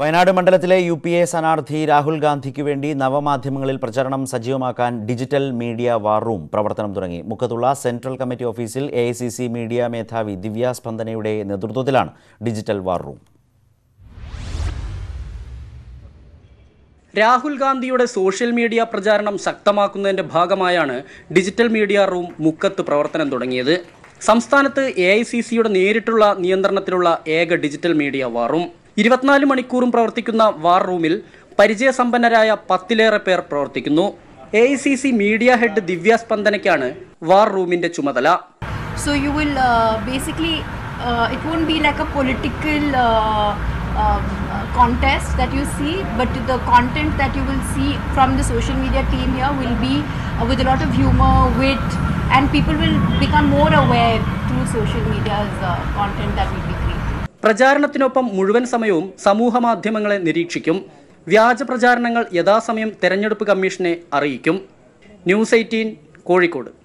വയനാട് മണ്ഡലത്തിലെ U P A സ്ഥാനാർത്ഥി രാഹുൽ ഗാന്ധിക്ക് വേണ്ടി നവമാധ്യമങ്ങളിൽ പ്രചരണം സജീവമാക്കാൻ ഡിജിറ്റൽ മീഡിയ വാർ റൂം പ്രവർത്തനം തുടങ്ങി. മുക്കത്തുള്ള സെൻട്രൽ കമ്മിറ്റി ഓഫീസിൽ എ മീഡിയ മേധാവി ദിവ്യ സ്പന്ദനയുടെ നേതൃത്വത്തിലാണ് ഡിജിറ്റൽ വാർ റൂം. രാഹുൽ ഗാന്ധിയുടെ സോഷ്യൽ മീഡിയ പ്രചാരണം ശക്തമാക്കുന്നതിന്റെ ഭാഗമായാണ് ഡിജിറ്റൽ മീഡിയ റൂം മുക്കത്ത് പ്രവർത്തനം തുടങ്ങിയത്. സംസ്ഥാനത്ത് എ നേരിട്ടുള്ള നിയന്ത്രണത്തിലുള്ള ഏക ഡിജിറ്റൽ മീഡിയ വാർ റൂം. ഇരുപത്തിനാല് മണിക്കൂറും പ്രവർത്തിക്കുന്ന വാർ റൂമിൽ പരിചയസമ്പന്നരായ പത്തിലേറെ പേർ പ്രവർത്തിക്കുന്നു. എ മീഡിയ ഹെഡ് ദിവ്യ സ്പന്ദനയ്ക്കാണ് വാർ റൂമിന്റെ ചുമതല. So you will basically it be like a political contest that you see but the content that you will see from the social media team here will be with lot of humour wit and people will become more aware through social media content that will പ്രചാരണത്തിനൊപ്പം മുഴുവൻ സമയവും സമൂഹ മാധ്യമങ്ങളെ നിരീക്ഷിക്കും. വ്യാജ പ്രചാരണങ്ങൾ യഥാസമയം തെരഞ്ഞെടുപ്പ് കമ്മീഷനെ അറിയിക്കും. News eighteen Kozhikode.